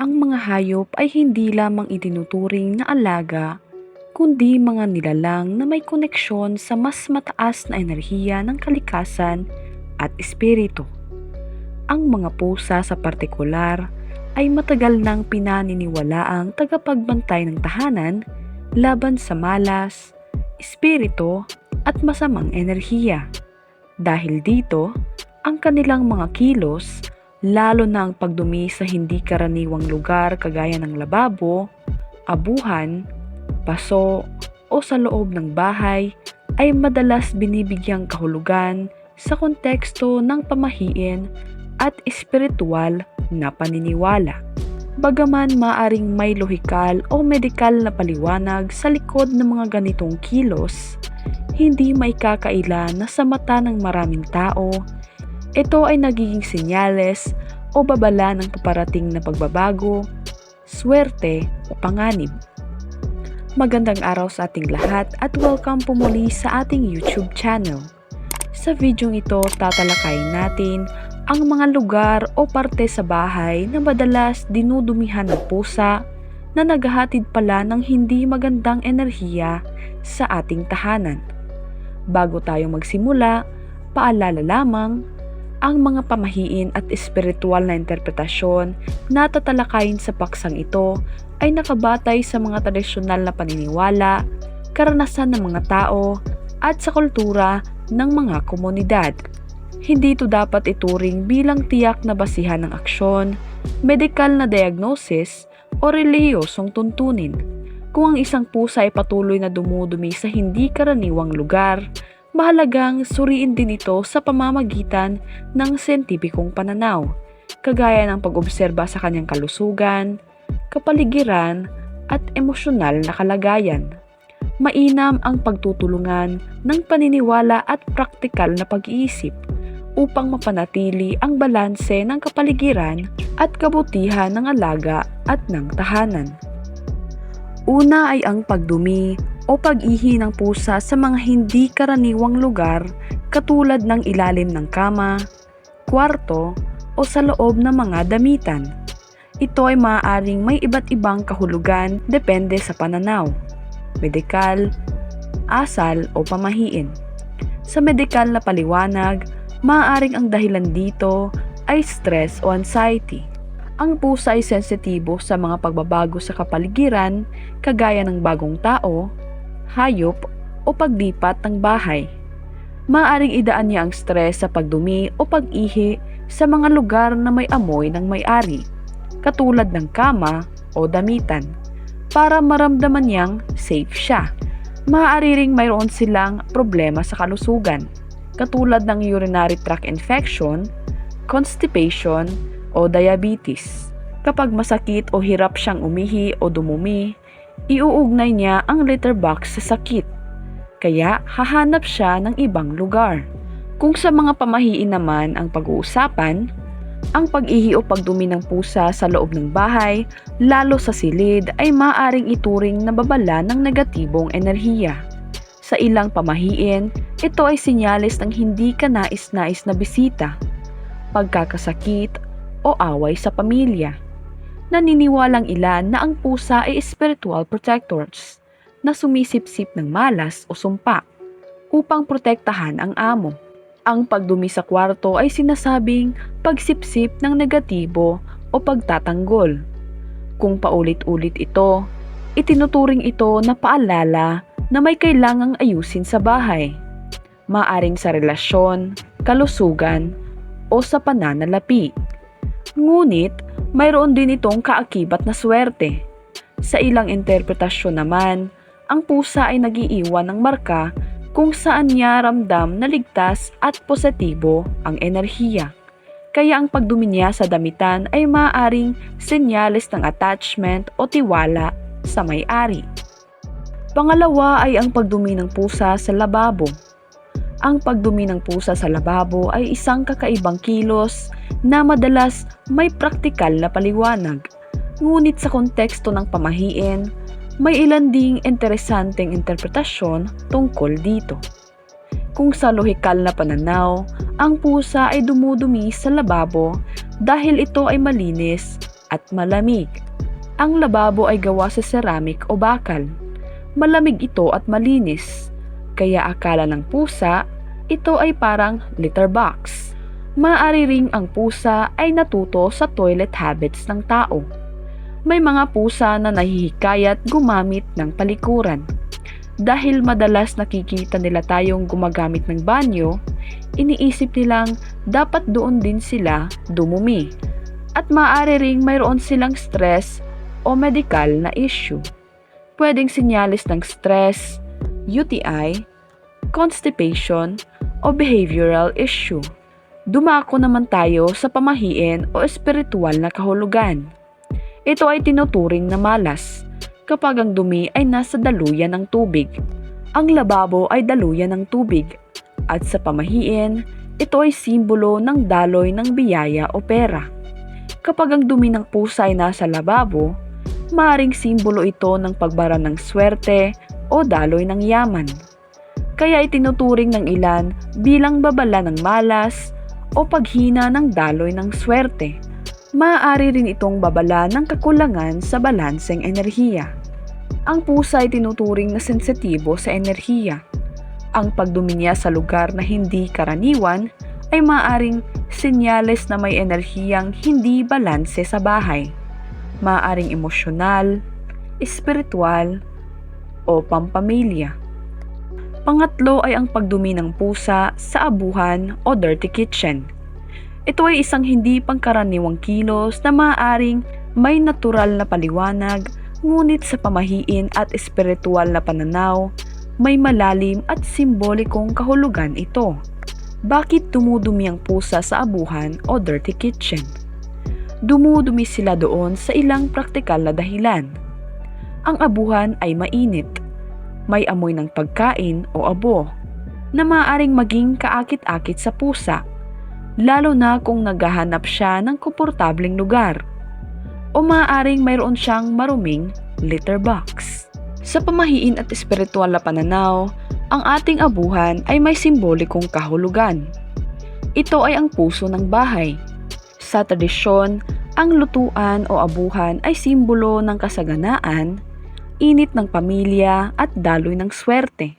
ang mga hayop ay hindi lamang itinuturing na alaga, kundi mga nilalang na may koneksyon sa mas mataas na enerhiya ng kalikasan at espiritu. Ang mga pusa sa partikular ay matagal nang pinaniniwalaang tagapagbantay ng tahanan laban sa malas, espiritu at masamang enerhiya. Dahil dito, ang kanilang mga kilos, lalo na ang pagdumi sa hindi karaniwang lugar kagaya ng lababo, abuhan, paso o sa loob ng bahay ay madalas binibigyang kahulugan sa konteksto ng pamahiin at espiritual na paniniwala. Bagaman maaring may lohikal o medikal na paliwanag sa likod ng mga ganitong kilos, hindi maikakaila na sa mata ng maraming tao, ito ay nagiging senyales o babala ng paparating na pagbabago, swerte o panganib. Magandang araw sa ating lahat at welcome po muli sa ating YouTube channel. Sa videong ito, tatalakayin natin ang mga lugar o parte sa bahay na madalas dinudumihan ng pusa na naghahatid pala ng hindi magandang enerhiya sa ating tahanan. Bago tayo magsimula, paalala lamang, ang mga pamahiin at espiritual na interpretasyon na tatalakayin sa paksang ito ay nakabatay sa mga tradisyonal na paniniwala, karanasan ng mga tao, at sa kultura ng mga komunidad. Hindi ito dapat ituring bilang tiyak na basihan ng aksyon, medikal na diagnosis, o reliyosong tuntunin. Kung ang isang pusa ay patuloy na dumudumi sa hindi karaniwang lugar, mahalagang suriin din ito sa pamamagitan ng sentipikong pananaw, kagaya ng pag-obserba sa kanyang kalusugan, kapaligiran, at emosyonal na kalagayan. Mainam ang pagtutulungan ng paniniwala at praktikal na pag-iisip upang mapanatili ang balanse ng kapaligiran at kabutihan ng alaga at ng tahanan. Una ay ang pagdumi o pag-ihi ng pusa sa mga hindi karaniwang lugar katulad ng ilalim ng kama, kwarto o sa loob ng mga damitan. Ito ay maaaring may iba't ibang kahulugan depende sa pananaw, medikal, asal o pamahiin. Sa medikal na paliwanag, maaaring ang dahilan dito ay stress o anxiety. Ang pusa ay sensitibo sa mga pagbabago sa kapaligiran kagaya ng bagong tao, hayop o paglipat ng bahay. Maaring idaan niya ang stress sa pagdumi o pag-ihi sa mga lugar na may amoy ng may-ari, katulad ng kama o damitan, para maramdaman niyang safe siya. Maaari ring mayroon silang problema sa kalusugan, katulad ng urinary tract infection, constipation, o diabetes. Kapag masakit o hirap siyang umihi o dumumi, iuugnay niya ang litter box sa sakit. Kaya hahanap siya ng ibang lugar. Kung sa mga pamahiin naman ang pag-uusapan, ang pag-ihi o pagdumi ng pusa sa loob ng bahay, lalo sa silid, ay maaring ituring na babala ng negatibong enerhiya. Sa ilang pamahiin, ito ay sinyalis ng hindi ka nais-nais na bisita, pagkakasakit o away sa pamilya. Naniniwalang ilan na ang pusa ay spiritual protectors na sumisipsip ng malas o sumpa upang protektahan ang amo. Ang pagdumi sa kwarto ay sinasabing pagsipsip ng negatibo o pagtatanggol. Kung paulit-ulit ito, itinuturing ito na paalala na may kailangang ayusin sa bahay. Maaring sa relasyon, kalusugan, o sa pananalapi. Ngunit, mayroon din itong kaakibat na swerte. Sa ilang interpretasyon naman, ang pusa ay nagiiwan ng marka kung saan niya ramdam na ligtas at positibo ang enerhiya. Kaya ang pagdumi niya sa damitan ay maaaring senyales ng attachment o tiwala sa may-ari. Pangalawa ay ang pagdumi ng pusa sa lababo. Ang pagdumi ng pusa sa lababo ay isang kakaibang kilos na madalas may praktikal na paliwanag. Ngunit sa konteksto ng pamahiin, may ilan ding interesanteng interpretasyon tungkol dito. Kung sa lohikal na pananaw, ang pusa ay dumudumi sa lababo dahil ito ay malinis at malamig. Ang lababo ay gawa sa ceramic o bakal. Malamig ito at malinis, kaya akala ng pusa ito ay parang litter box. Maaari ring ang pusa ay natuto sa toilet habits ng tao. May mga pusa na nahihikayat gumamit ng palikuran. Dahil madalas nakikita nila tayong gumagamit ng banyo, iniisip nilang dapat doon din sila dumumi. At maaari ring mayroon silang stress o medical na issue. Pwedeng sinyalis ng stress, UTI, constipation, o behavioral issue. Dumako naman tayo sa pamahiin o espiritual na kahulugan. Ito ay tinuturing na malas kapag ang dumi ay nasa daluyan ng tubig. Ang lababo ay daluyan ng tubig at sa pamahiin, ito ay simbolo ng daloy ng biyaya o pera. Kapag ang dumi ng pusa ay nasa lababo, maaring simbolo ito ng pagbara ng swerte o daloy ng yaman. Kaya itinuturing ng ilan bilang babala ng malas o paghina ng daloy ng swerte. Maaari rin itong babala ng kakulangan sa balanseng enerhiya. Ang pusa ay tinuturing na sensitibo sa enerhiya. Ang pagdumi niya sa lugar na hindi karaniwan ay maaaring senyales na may enerhiyang hindi balanse sa bahay. Maaaring emosyonal, espiritual, o pampamilya. Pangatlo ay ang pagdumi ng pusa sa abuhan o dirty kitchen. Ito ay isang hindi pangkaraniwang kilos na maaaring may natural na paliwanag ngunit sa pamahiin at espiritual na pananaw, may malalim at simbolikong kahulugan ito. Bakit dumudumi ang pusa sa abuhan o dirty kitchen? Dumudumi sila doon sa ilang praktikal na dahilan. Ang abuhan ay mainit. May amoy ng pagkain o abo na maaaring maging kaakit-akit sa pusa, lalo na kung naghahanap siya ng komportableng lugar. O maaaring mayroon siyang maruming litter box. Sa pamahiin at espiritual na pananaw, ang ating abuhan ay may simbolikong kahulugan. Ito ay ang puso ng bahay. Sa tradisyon, ang lutuan o abuhan ay simbolo ng kasaganaan, init ng pamilya at daloy ng swerte.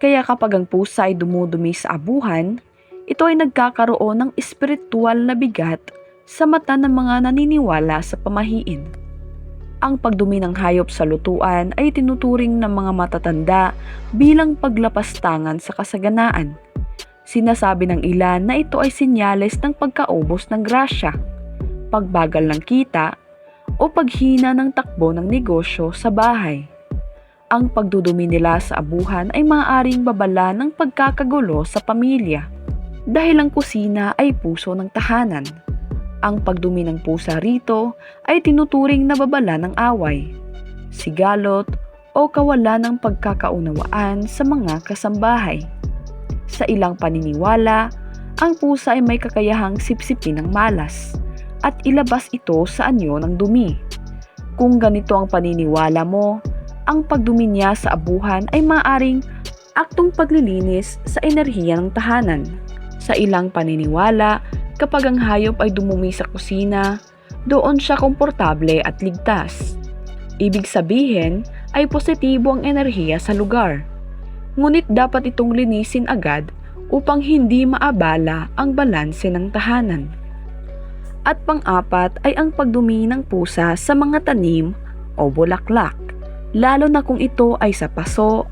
Kaya kapag ang pusa ay dumudumi sa abuhan, ito ay nagkakaroon ng espiritual na bigat sa mata ng mga naniniwala sa pamahiin. Ang pagdumi ng hayop sa lutuan ay tinuturing ng mga matatanda bilang paglapastangan sa kasaganaan. Sinasabi ng ilan na ito ay sinyales ng pagkaubos ng grasya, pagbagal ng kita, o paghina ng takbo ng negosyo sa bahay. Ang pagdudumi nila sa abuhan ay maaaring babala ng pagkakagulo sa pamilya dahil ang kusina ay puso ng tahanan. Ang pagdumi ng pusa rito ay tinuturing na babala ng away, sigalot o kawalan ng pagkakaunawaan sa mga kasambahay. Sa ilang paniniwala, ang pusa ay may kakayahang sipsipin ng malas at ilabas ito sa anyo ng dumi. Kung ganito ang paniniwala mo, ang pagdumi niya sa abuhan ay maaring aktong paglilinis sa enerhiya ng tahanan. Sa ilang paniniwala, kapag ang hayop ay dumumi sa kusina, doon siya komportable at ligtas. Ibig sabihin ay positibo ang enerhiya sa lugar. Ngunit dapat itong linisin agad upang hindi maabala ang balanse ng tahanan. At pang-apat ay ang pagdumi ng pusa sa mga tanim o bulaklak, lalo na kung ito ay sa paso,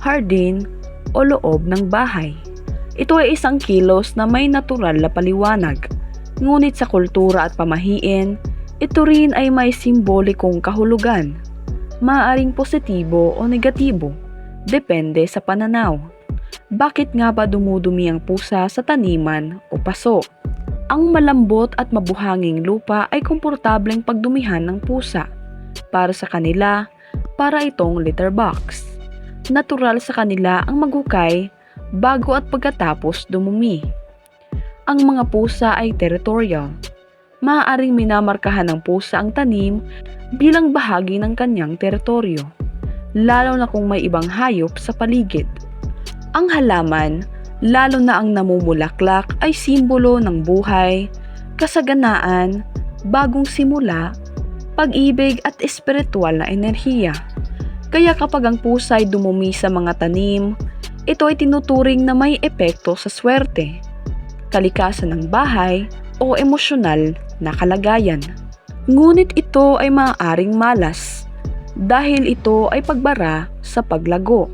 hardin o loob ng bahay. Ito ay isang kilos na may natural na paliwanag. Ngunit sa kultura at pamahiin, ito rin ay may simbolikong kahulugan. Maaring positibo o negatibo, depende sa pananaw. Bakit nga ba dumudumi ang pusa sa taniman o paso? Ang malambot at mabuhanging lupa ay komportableng pagdumihan ng pusa. Para sa kanila, para itong litter box. Natural sa kanila ang magukay bago at pagkatapos dumumi. Ang mga pusa ay territorial. Maaaring minamarkahan ng pusa ang tanim bilang bahagi ng kanyang teritoryo, lalo na kung may ibang hayop sa paligid. Ang halaman, lalo na ang namumulaklak ay simbolo ng buhay, kasaganaan, bagong simula, pag-ibig at espiritual na enerhiya. Kaya kapag ang pusa ay dumumi sa mga tanim, ito ay tinuturing na may epekto sa swerte, kalikasan ng bahay o emosyonal na kalagayan. Ngunit ito ay maaaring malas dahil ito ay pagbara sa paglago.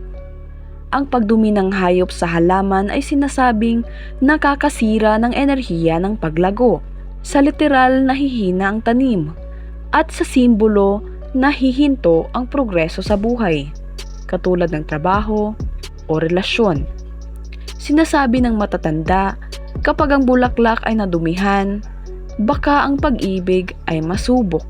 Ang pagdumi ng hayop sa halaman ay sinasabing nakakasira ng enerhiya ng paglago. Sa literal nahihina ang tanim at sa simbolo nahihinto ang progreso sa buhay, katulad ng trabaho o relasyon. Sinasabi ng matatanda, kapag ang bulaklak ay nadumihan, baka ang pag-ibig ay masubok.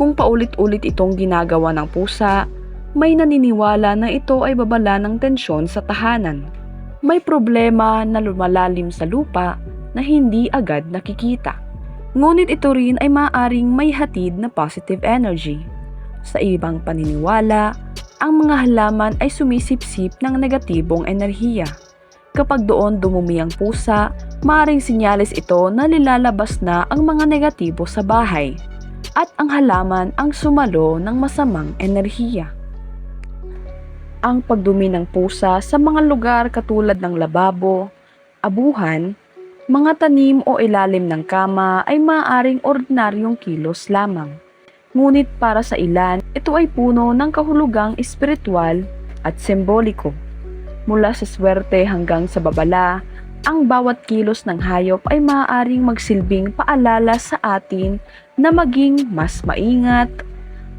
Kung paulit-ulit itong ginagawa ng pusa, may naniniwala na ito ay babala ng tensyon sa tahanan. May problema na lumalalim sa lupa na hindi agad nakikita. Ngunit ito rin ay maaring may hatid na positive energy. Sa ibang paniniwala, ang mga halaman ay sumisipsip ng negatibong enerhiya. Kapag doon dumumi ang pusa, maaring sinyalis ito na nilalabas na ang mga negatibo sa bahay at ang halaman ang sumalo ng masamang enerhiya. Ang pagdumi ng pusa sa mga lugar katulad ng lababo, abuhan, mga tanim o ilalim ng kama ay maaaring ordinaryong kilos lamang. Ngunit para sa ilan, ito ay puno ng kahulugang espiritual at semboliko. Mula sa swerte hanggang sa babala, ang bawat kilos ng hayop ay maaaring magsilbing paalala sa atin na maging mas maingat,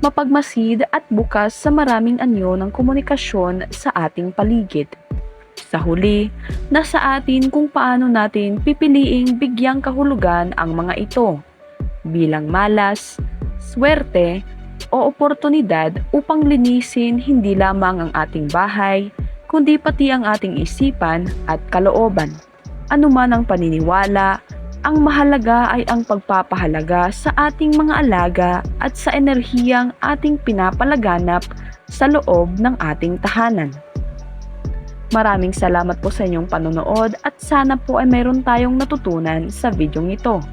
mapagmasid at bukas sa maraming anyo ng komunikasyon sa ating paligid. Sa huli, nasa atin kung paano natin pipiliing bigyang kahulugan ang mga ito bilang malas, swerte o oportunidad upang linisin hindi lamang ang ating bahay, kundi pati ang ating isipan at kalooban. Ano man ang paniniwala, ang mahalaga ay ang pagpapahalaga sa ating mga alaga at sa enerhiyang ating pinapalaganap sa loob ng ating tahanan. Maraming salamat po sa inyong panonood at sana po ay mayroon tayong natutunan sa videong ito.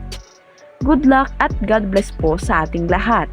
Good luck at God bless po sa ating lahat.